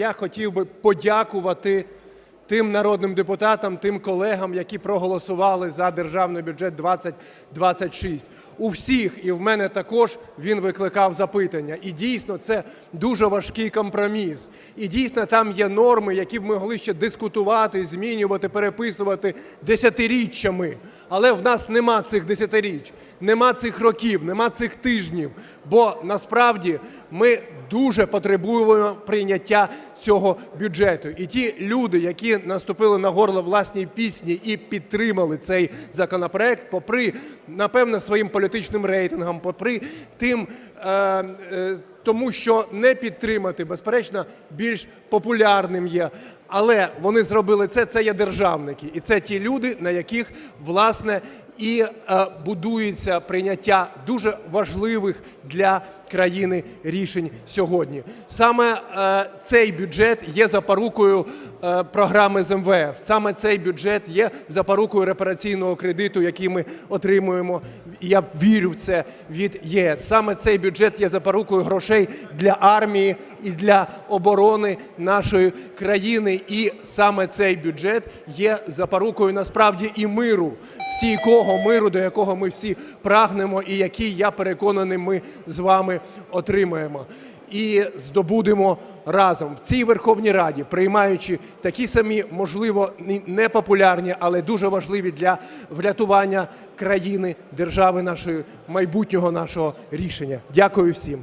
я хотів би подякувати тим народним депутатам, тим колегам, які проголосували за державний бюджет 2026. У всіх, і в мене також, він викликав запитання. І дійсно, це дуже важкий компроміс. І дійсно, там є норми, які б могли ще дискутувати, змінювати, переписувати десятиріччями. Але в нас нема цих десятиріч, нема цих років, нема цих тижнів. Бо насправді ми дуже потребуємо прийняття цього бюджету. І ті люди, які наступили на горло власній пісні і підтримали цей законопроект, попри напевно своїм політичним рейтингам, попри тим. Е, е, тому що не підтримати, безперечно, більш популярним є. Але вони зробили це, це є державники. І це ті люди, на яких, власне, і е, будується прийняття дуже важливих для країни рішень сьогодні. Саме е, цей бюджет є запорукою програми з МВФ. Саме цей бюджет є запорукою репараційного кредиту, який ми отримуємо. Я вірю в це від ЄС. Саме цей бюджет є запорукою грошей для армії і для оборони нашої країни. І саме цей бюджет є запорукою насправді і миру, стійкого миру, до якого ми всі прагнемо, і який я переконаний, ми з вами отримаємо. І здобудемо разом в цій Верховній Раді, приймаючи такі самі, можливо, ні- непопулярні, але дуже важливі для врятування країни, держави нашої, майбутнього нашого рішення. Дякую всім.